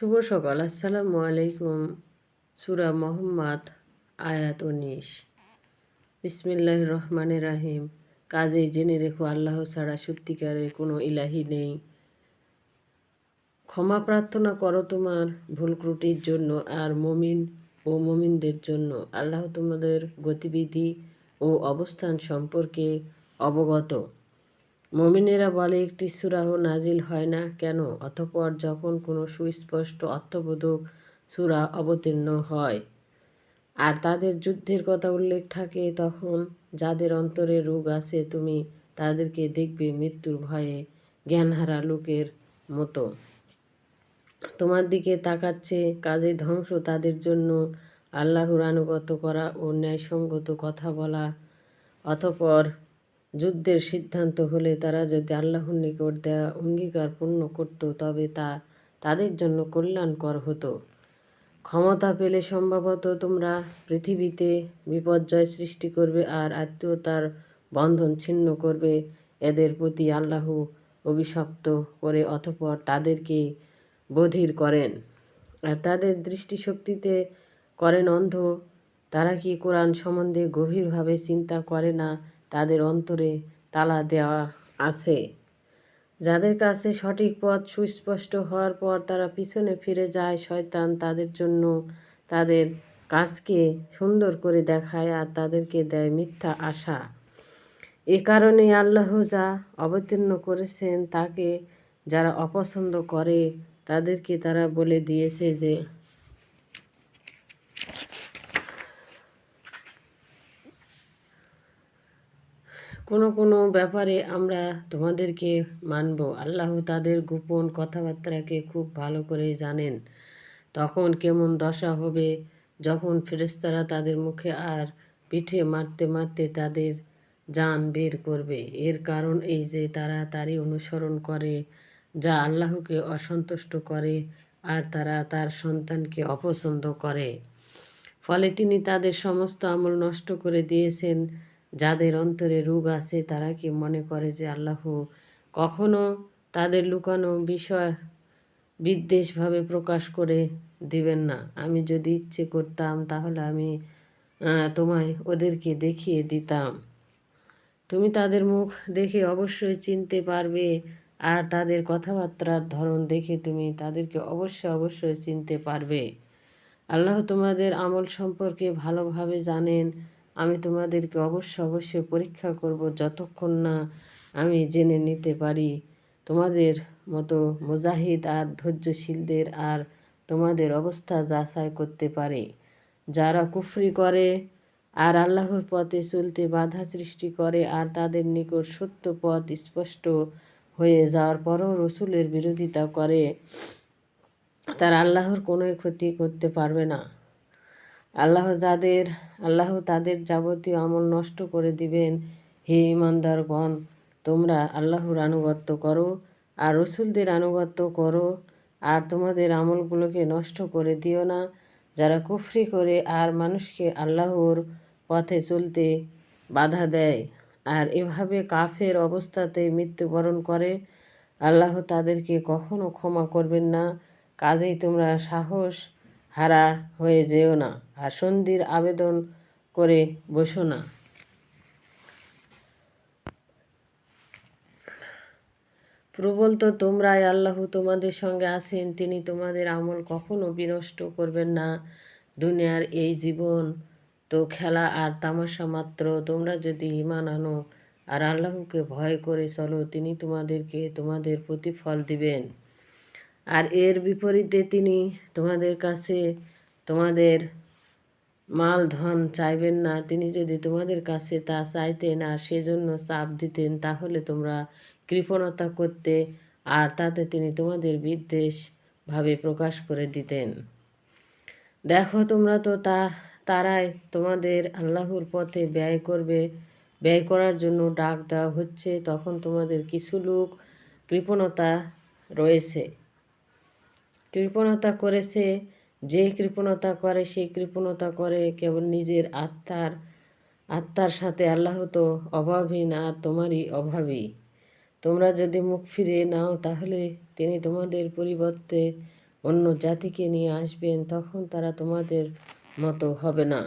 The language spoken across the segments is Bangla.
শুভ সকাল। আসসালামু আলাইকুম। সুরা মোহাম্মদ, আয়াত উনিশ। বিসমিল্লাহ রহমান রাহিম। কাজেই জেনে রেখো, আল্লাহ ছাড়া সত্যিকারের কোনো ইলাহি নেই। ক্ষমা প্রার্থনা করো তোমার ভুল ত্রুটির জন্য আর মমিন ও মমিনদের জন্য। আল্লাহ তোমাদের গতিবিধি ও অবস্থান সম্পর্কে অবগত। মমিনেরা বলে, একটি সুরাহ নাজিল হয় না কেন? অতপর যখন কোনো সুস্পষ্ট অর্থবোধক সুরা অবতীর্ণ হয় আর তাদের যুদ্ধের কথা উল্লেখ থাকে, তখন যাদের অন্তরে রোগ আছে, তুমি তাদেরকে দেখবে মৃত্যুর ভয়ে জ্ঞানহারা লোকের মতো। তোমার দিকে তাকাচ্ছে কাজে ধ্বংস, তাদের জন্য আল্লাহর আনুগত করা ও ন্যায়সঙ্গত কথা বলা। অতপর যুদ্ধের সিদ্ধান্ত হলে তারা যদি আল্লাহর নিকট দেয়া অঙ্গীকার পূর্ণ করত, তবে তা তাদের জন্য কল্যাণকর হতো। ক্ষমতা পেলে সম্ভবত তোমরা পৃথিবীতে বিপর্যয় সৃষ্টি করবে আর আত্মীয়তার বন্ধন ছিন্ন করবে। এদের প্রতি আল্লাহ অভিশপ্ত করে অথপর তাদেরকে বধির করেন। আর তাদের দৃষ্টিশক্তিতে করেন অন্ধ। তারা কি কোরআন সম্বন্ধে গভীরভাবে চিন্তা করে না তাদের অন্তরে তালা দেওয়া আছে। যাদের কাছে সঠিক পথ সুস্পষ্ট হওয়ার পর তারা পিছনে ফিরে যায়, শয়তান তাদের জন্য তাদের কাজকে সুন্দর করে দেখায় আর তাদেরকে দেয় মিথ্যা আশা। এ কারণে আল্লাহ যা অবতীর্ণ করেছেন তাকে যারা অপছন্দ করে তাদেরকে তারা বলে দিয়েছে যে কোনো কোনো ব্যাপারে আমরা তোমাদেরকে মানব। আল্লাহ তাদের গোপন কথাবার্তাকে খুব ভালো করে জানেন। তখন কেমন দশা হবে? যখন ফেরেস্তারা তাদের মুখে আর পিঠে মারতে মারতে তাদের যান বের করবে। এর কারণ এই যে তারা তারই অনুসরণ করে, যা আল্লাহকে অসন্তুষ্ট করে আর তারা তার সন্তানকে অপছন্দ করে। ফলে তিনি তাদের সমস্ত আমল নষ্ট করে দিয়েছেন। যাদের অন্তরে রোগ আছে, তারা কি মনে করে যে আল্লাহ কখনো তাদের লুকানো বিষয় বিদ্বেষভাবে প্রকাশ করে দিবেন না? আমি যদি ইচ্ছে করতাম, তাহলে আমি তোমায় ওদেরকে দেখিয়ে দিতাম। তুমি তাদের মুখ দেখে অবশ্যই চিনতে পারবে, আর তাদের কথাবার্তার ধরন দেখে তুমি তাদেরকে অবশ্যই অবশ্যই চিনতে পারবে। আল্লাহ তোমাদের আমল সম্পর্কে ভালোভাবে জানেন আমি তোমাদেরকে অবশ্য অবশ্যই পরীক্ষা করব যতক্ষণ না আমি জেনে নিতে পারি তোমাদের মতো মুজাহিদ আর ধৈর্যশীলদের আর তোমাদের অবস্থা যাচাই করতে পারে। যারা কুফরি করে আর আল্লাহর পথে চলতে বাধা সৃষ্টি করে আর তাদের নিকট সত্য পথ স্পষ্ট হয়ে যাওয়ার পরও রসুলের বিরোধিতা করে, তারা আল্লাহর কোনো ক্ষতি করতে পারবে না। আল্লাহ যাদের, আল্লাহ তাদের যাবতীয় আমল নষ্ট করে দিবেন। হে ইমানদারগণ তোমরা আল্লাহর আনুগত্য করো আর রসুলদের আনুগত্য করো, আর তোমাদের আমলগুলোকে নষ্ট করে দিও না। যারা কুফরি করে আর মানুষকে আল্লাহর পথে চলতে বাধা দেয়, আর এভাবে কাফের অবস্থাতে মৃত্যুবরণ করে, আল্লাহ তাদেরকে কখনো ক্ষমা করবেন না। কাজেই তোমরা সাহস হারা হয়ে যেও না আর সন্ধির আবেদন করে বসো না। প্রবল তো তোমরাই, আল্লাহ তোমাদের সঙ্গে আছেন, তিনি তোমাদের আমল কখনো বিনষ্ট করবেন না। দুনিয়ার এই জীবন তো খেলা আর তামাশা মাত্র, তোমরা যদি ইমান আনো আর আল্লাহকে ভয় করে চলো, তিনি তোমাদেরকে তোমাদের প্রতিফল দিবেন। আর এর বিপরীতে তিনি তোমাদের কাছে তোমাদের মাল ধন চাইবেন না। তিনি যদি তোমাদের কাছে তা চাইতেন আর সেজন্য চাপ দিতেন, তাহলে তোমরা কৃপণতা করতে আর তাতে তিনি তোমাদের বিদ্বেষভাবে প্রকাশ করে দিতেন। দেখো তোমরা তো তা, তারাই তোমাদের আল্লাহর পথে ব্যয় করবে, ব্যয় করার জন্য ডাক দেওয়া হচ্ছে, তখন তোমাদের কিছু লোক কৃপণতা রয়েছে। কৃপণতা করেছে যে কৃপণতা করে সেই কৃপণতা করে কেবল নিজের আত্মার আত্মার সাথে আল্লাহ তো অভাবহীন আর তোমারই অভাবী। তোমরা যদি মুখ ফিরে নাও তাহলে তিনি তোমাদের পরিবর্তে অন্য জাতিকে নিয়ে আসবেন, তখন তারা তোমাদের মতো হবে না।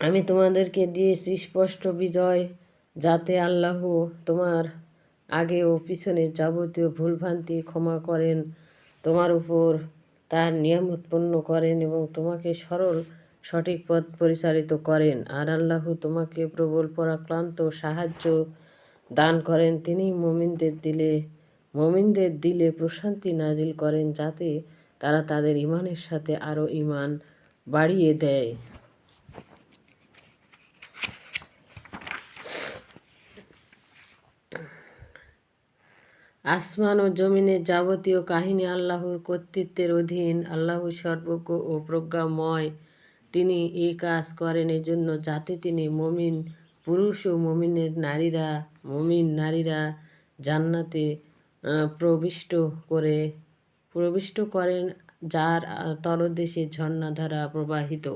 আমি তোমাদেরকে দিয়েছি স্পষ্ট বিজয়, যাতে আল্লাহ তোমার আগে ও পিছনে যাবতীয় ভুলভ্রান্তি ক্ষমা করেন, তোমার উপর তার নিয়ম উৎপন্ন করেন এবং তোমাকে সরল, সঠিক পথ পরিচালিত করেন। আর আল্লাহ তোমাকে প্রবল, পরাক্রান্ত সাহায্য দান করেন। তিনি মমিনদের দিলে মমিনদের দিলে প্রশান্তি নাজিল করেন যাতে তারা তাদের ইমানের সাথে আরও ইমান বাড়িয়ে দেয়। আসমান ও জমিনের যাবতীয় কাহিনী আল্লাহর কর্তৃত্বের অধীন, আল্লাহ সর্বজ্ঞ ও প্রজ্ঞাময়। তিনি এই কাজ করেন এজন্য যাতে তিনি মমিন পুরুষ ও মমিনের নারীরা, মমিন নারীরা জান্নাতে প্রবিষ্ট করে, প্রবিষ্ট করেন যার তলদেশে ঝর্ণাধারা প্রবাহিত।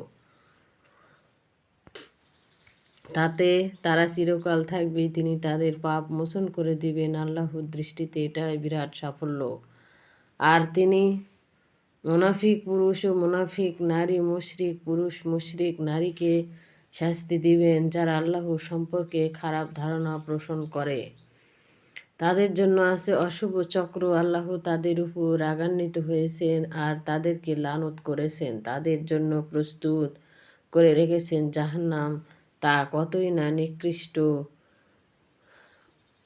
তাতে তারা চিরকাল থাকবে তিনি তাদের পাপ মোচন করে দিবেন। আল্লাহর দৃষ্টিতে এটাই বিরাট সাফল্য। আর তিনি মুনাফিক পুরুষ ও মুনাফিক নারী, মুশরিক পুরুষ, মুশরিক নারীকে শাস্তি দিবেন, যারা আল্লাহ সম্পর্কে খারাপ ধারণা পোষণ করে। তাদের জন্য আছে অশুভ চক্র। আল্লাহ তাদের উপর রাগান্বিত হয়েছেন আর তাদেরকে লানত করেছেন। তাদের জন্য প্রস্তুত করে রেখেছেন জাহান্নাম। তা কতই না নিকৃষ্ট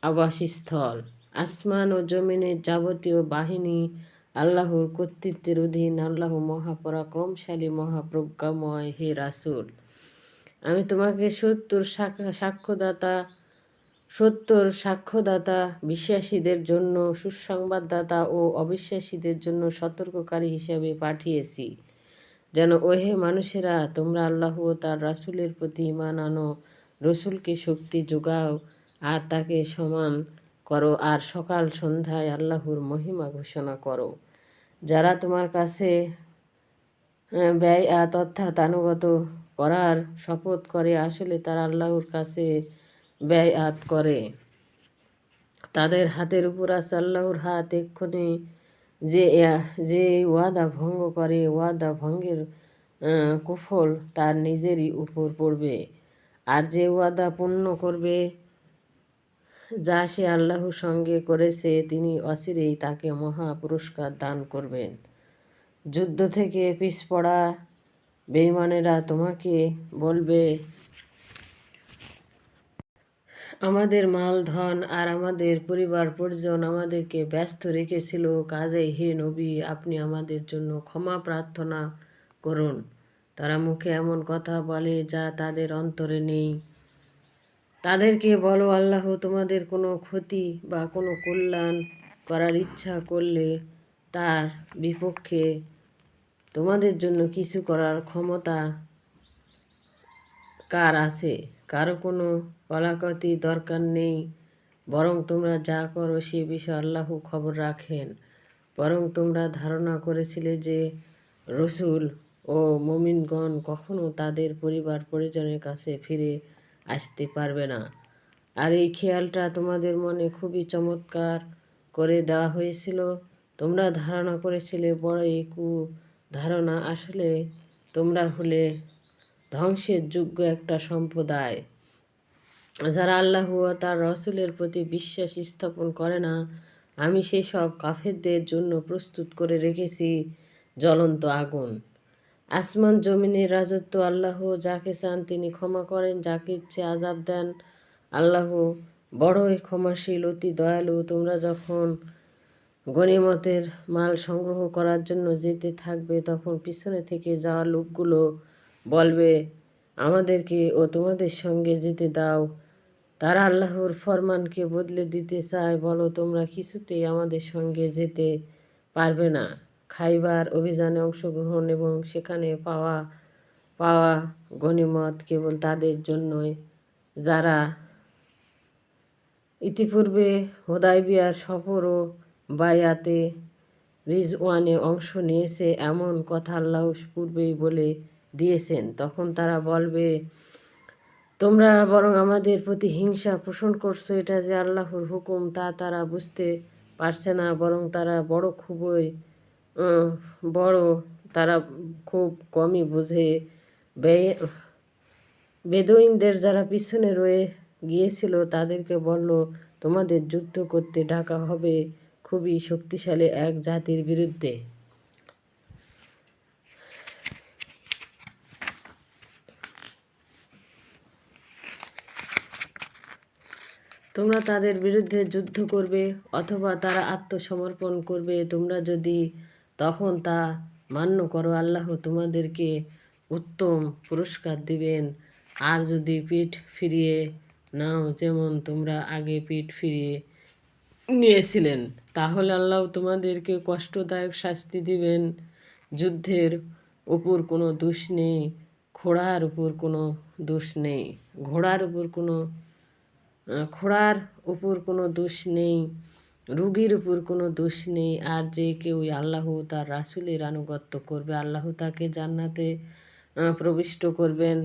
আবাসস্থল। আসমান ও জমিনের যাবতীয় বাহিনী আল্লাহর কর্তৃত্বের অধীন আল্লাহ মহাপরাক্রমশালী মহাপ্রজ্ঞাময় হে রাসুল। আমি তোমাকে সত্তর সাক্ষ্যদাতা সত্তর সাক্ষ্যদাতা, বিশ্বাসীদের জন্য, সুসংবাদদাতা ও অবিশ্বাসীদের জন্য সতর্ককারী হিসাবে পাঠিয়েছি। যেন ওহে মানুষেরা, তোমরা আল্লাহ ও তার রাসুলের প্রতি ইমান আনো, রসুলকে শক্তি যোগাও আর তাকে সমান করো আর সকাল সন্ধ্যায় আল্লাহর মহিমা ঘোষণা করো। যারা তোমার কাছে ব্যয় অর্থাৎ আনুগত করার শপথ করে, আসলে তারা আল্লাহর কাছে ব্যয় আত করে। তাদের হাতের উপর আছে আল্লাহর হাত, এক্ষুনি যে যে ওয়াদা ভঙ্গ করে, ওয়াদা ভঙ্গের কুফল তার নিজেরই উপর পড়বে। আর যে ওয়াদা পূর্ণ করবে, যা সে আল্লাহর সঙ্গে করেছে, তিনি অচিরেই তাকে মহা পুরস্কার দান করবেন। যুদ্ধ থেকে পিছপড়া বেইমানেরা তোমাকে বলবে আমাদের মাল, ধন আর আমাদের পরিবার পরিজন আমাদেরকে ব্যস্ত রেখেছিল। কাজেই হে নবী, আপনি আমাদের জন্য ক্ষমা প্রার্থনা করুন। তারা মুখে এমন কথা বলে যা তাদের অন্তরে নেই। তাদেরকে বলো, আল্লাহ, তোমাদের কোনো ক্ষতি বা কোনো কল্যাণ করার ইচ্ছা করলে তার বিপক্ষে তোমাদের জন্য কিছু করার ক্ষমতা কার আছে? কারও কোনো কলাকতি দরকার নেই। বরং তোমরা যা করো সে বিষয়ে আল্লাহ খবর রাখেন। বরং তোমরা ধারণা করেছিলে যে রসুল ও মমিনগণ কখনো তাদের পরিবার পরিজনের কাছে ফিরে আসতে পারবে না। আর এই খেয়ালটা তোমাদের মনে খুবই চমৎকার করে দেওয়া হয়েছিল। তোমরা ধারণা করেছিলে, বড়ই কু ধারণা আসলে তোমরা হলে ধ্বংসের যোগ্য একটা সম্প্রদায়। যারা আল্লাহ তার রসুলের প্রতি বিশ্বাস স্থাপন করে না, আমি সেসব কাফেরদের জন্য প্রস্তুত করে রেখেছি জ্বলন্ত আগুন। আসমান জমিনের রাজত্ব আল্লাহ যাকে চান তিনি ক্ষমা করেন, যাকে ইচ্ছে আজাব দেন। আল্লাহ বড়ই ক্ষমাশীল, অতি দয়ালু। তোমরা যখন গণিমতের মাল সংগ্রহ করার জন্য যেতে থাকবে, তখন পিছনে থেকে যাওয়া লোকগুলো বলবে, আমাদেরকে ও তোমাদের সঙ্গে যেতে দাও। তারা আল্লাহর ফরমানকে বদলে দিতে চায়, বলো তোমরা কিছুতেই আমাদের সঙ্গে যেতে পারবে না। খাইবার অভিযানে অংশগ্রহণ এবং সেখানে পাওয়া পাওয়া গণিমত কেবল তাদের জন্যই। যারা ইতিপূর্বে হোদাইবিয়ার সফর ও বায়াতে রিজওয়ানে অংশ নিয়েছে, এমন কথা আল্লাহ পূর্বেই বলে দিয়েছেন। তখন তারা বলবে তোমরা বরং আমাদের প্রতি হিংসা পোষণ করছ, এটা যে আল্লাহর হুকুম, তা তারা বুঝতে পারছে না, বরং তারা বড় খুবই বড়, তারা খুব কমই বোঝে। বেদুইনদের যারা পিছনে রয়ে গিয়েছিল, তাদেরকে বলল, তোমাদের যুদ্ধ করতে ডাকা হবে খুবই শক্তিশালী এক জাতির বিরুদ্ধে। তোমরা তাদের বিরুদ্ধে যুদ্ধ করবে অথবা তারা আত্মসমর্পণ করবে। তোমরা যদি তখন তা মান্য করো, আল্লাহ তোমাদেরকে উত্তম পুরস্কার দিবেন। আর যদি পিঠ ফিরিয়ে নাও, যেমন তোমরা আগে পিঠ ফিরিয়ে নিয়েছিলেন, তাহলে আল্লাহ তোমাদেরকে কষ্টদায়ক শাস্তি দিবেন। যুদ্ধের উপর কোনো দোষ নেই, ঘোড়ার উপর কোনো দোষ নেই, ঘোড়ার উপর কোনো ঘোড়ার উপর কোনো দোষ নেই, রুগীর উপর কোনো দোষ নেই, আর যে কেউ আল্লাহ তার রাসুলের আনুগত্য করবে, আল্লাহ তাকে জান্নাতে প্রবিষ্ট করবেন।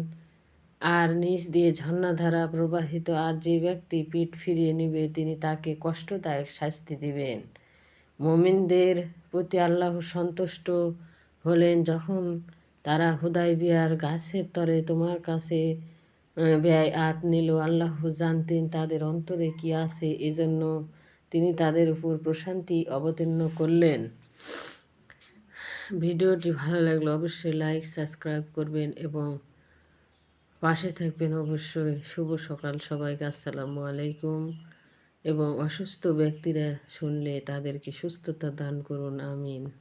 আর নিচ দিয়ে ঝর্ণাধারা প্রবাহিত, আর যে ব্যক্তি পিঠ ফিরিয়ে নেবে, তিনি তাকে কষ্টদায়ক শাস্তি দিবেন। মমিনদের প্রতি আল্লাহ সন্তুষ্ট হলেন যখন তারা হুদাই বিয়ার গাছের তরে, তোমার কাছে ব্যয় আত নিল। আল্লাহ জানতেন তাদের অন্তরে কি আছে। এজন্য তিনি তাদের উপর প্রশান্তি অবতীর্ণ করলেন। ভিডিওটি ভালো লাগলে অবশ্যই লাইক, সাবস্ক্রাইব করবেন এবং পাশে থাকবেন অবশ্যই। শুভ সকাল সবাইকে, আসসালামু আলাইকুম। এবং অসুস্থ ব্যক্তিরা শুনলে তাদেরকে সুস্থতা দান করুন, আমিন।